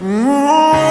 Whoa.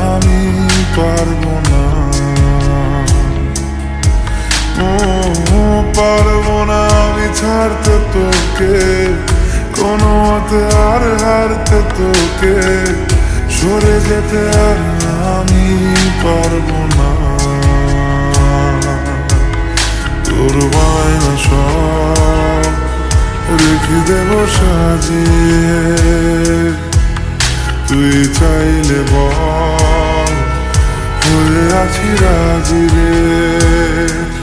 আমি পারব না। পারব না আমি ছাড়তে তোকে। কোনো মতে আর হারতে তোকে। সরে যেতে আর আমি পারব না। তোর বায়না সব রেখে দেব সাজিয়ে। তুই চাইলে বল হয়ে আছি রাজি রে।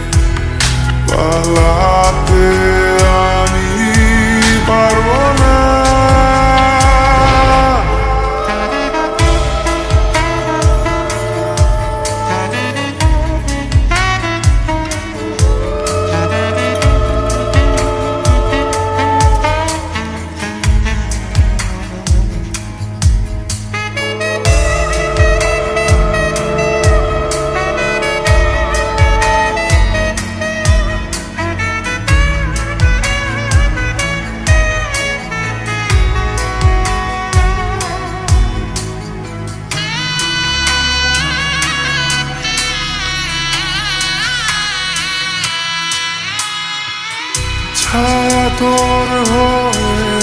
ছায়া তোর হয়ে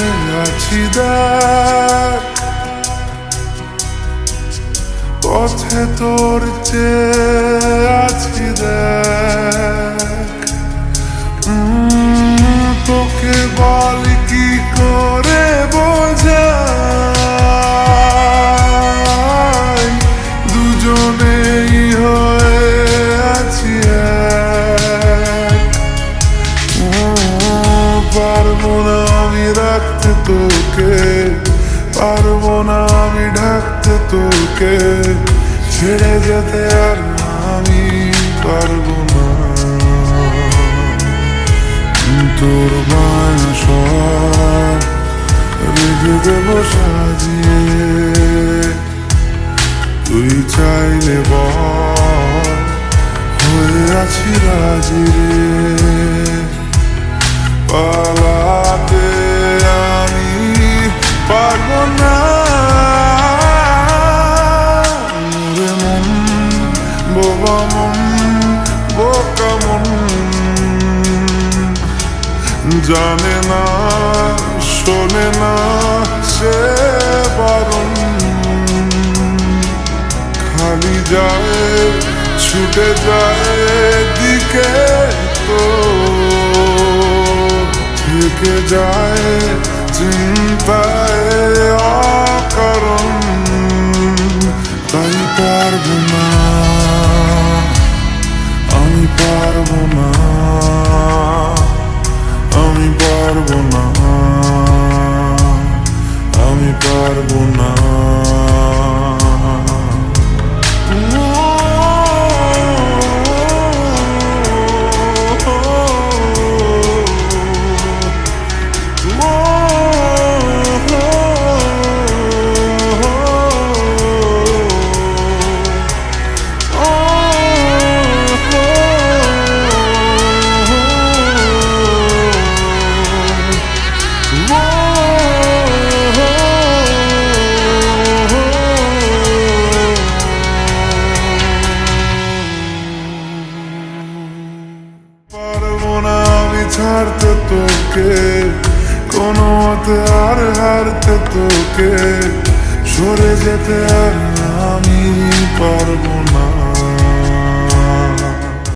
আছি দেখ। পথে তোর চেয়ে আছি দেখ। তোকে বল পারব না আমি রাখতে তোকে, পারব না আমি ঢাকতে তোকে, ছেড়ে যেতে আর আমি পারব না। তোর মায়া সব রেখে দেবো সাজিয়ে, তুই চাইলে বল, হয়ে আছি রাজি রে। পালাতে আমি পারব না। মন, বোবা মন, বোকা মন। জানে না, শোনে না সে বারণ। খালি যায়, ছুটে যায় দিকে তো। থেকে যায় চিন্তায় অকারণ। তাই পারব না। তোকে কোনো মতে আর হারতে তোকে। সরে যেতে আর আমি পারব না।